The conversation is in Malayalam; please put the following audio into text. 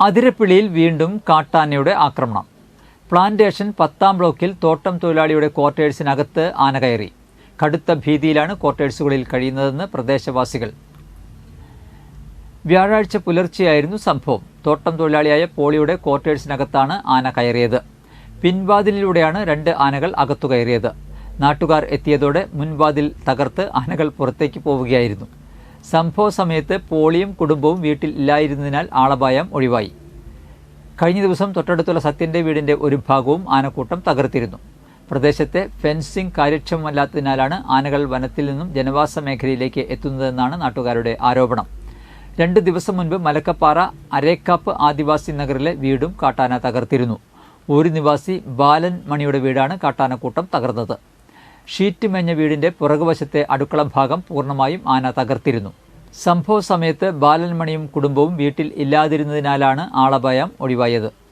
അതിരപ്പിള്ളിയിൽ വീണ്ടും കാട്ടാനയുടെ ആക്രമണം. പ്ലാന്റേഷൻ പത്താം ബ്ലോക്കിൽ തോട്ടം തൊഴിലാളിയുടെ ക്വാർട്ടേഴ്സിനകത്ത് ആന കയറി. കടുത്ത ഭീതിയിലാണ് ക്വാർട്ടേഴ്സുകളിൽ കഴിയുന്നതെന്ന് പ്രദേശവാസികൾ. വ്യാഴാഴ്ച പുലർച്ചെയായിരുന്നു സംഭവം. തോട്ടം തൊഴിലാളിയായ പോളിയുടെ ക്വാർട്ടേഴ്സിനകത്താണ് ആന കയറിയത്. പിൻവാതിലിലൂടെയാണ് രണ്ട് ആനകൾ അകത്തു കയറിയത്. നാട്ടുകാർ എത്തിയതോടെ മുൻവാതിൽ തകർത്ത് ആനകൾ പുറത്തേക്ക് പോവുകയായിരുന്നു. സംഭവ സമയത്ത് പോളിയും കുടുംബവും വീട്ടിൽ ഇല്ലായിരുന്നതിനാൽ ആളപായം ഒഴിവായി. കഴിഞ്ഞ ദിവസം തൊട്ടടുത്തുള്ള സത്യന്റെ വീടിന്റെ ഒരു ഭാഗവും ആനക്കൂട്ടം തകർത്തിരുന്നു. പ്രദേശത്തെ ഫെൻസിംഗ് കാര്യക്ഷമമല്ലാത്തതിനാലാണ് ആനകൾ വനത്തിൽ നിന്നും ജനവാസ മേഖലയിലേക്ക് എത്തുന്നതെന്നാണ് നാട്ടുകാരുടെ ആരോപണം. രണ്ട് ദിവസം മുൻപ് മലക്കപ്പാറ അരേക്കാപ്പ് ആദിവാസി നഗറിലെ വീടും കാട്ടാന തകർത്തിരുന്നു. ഒരു നിവാസി ബാലൻ മണിയുടെ വീടാണ് കാട്ടാനക്കൂട്ടം തകർന്നത്. ഷീറ്റ് മെഞ്ഞ വീടിന്റെ പുറകുവശത്തെ അടുക്കള ഭാഗം പൂർണമായും ആന തകർത്തിരുന്നു. സംഭവ സമയത്ത് ബാലൻമണിയും കുടുംബവും വീട്ടിൽ ഇല്ലാതിരുന്നതിനാലാണ് ആളപായം ഒഴിവായത്.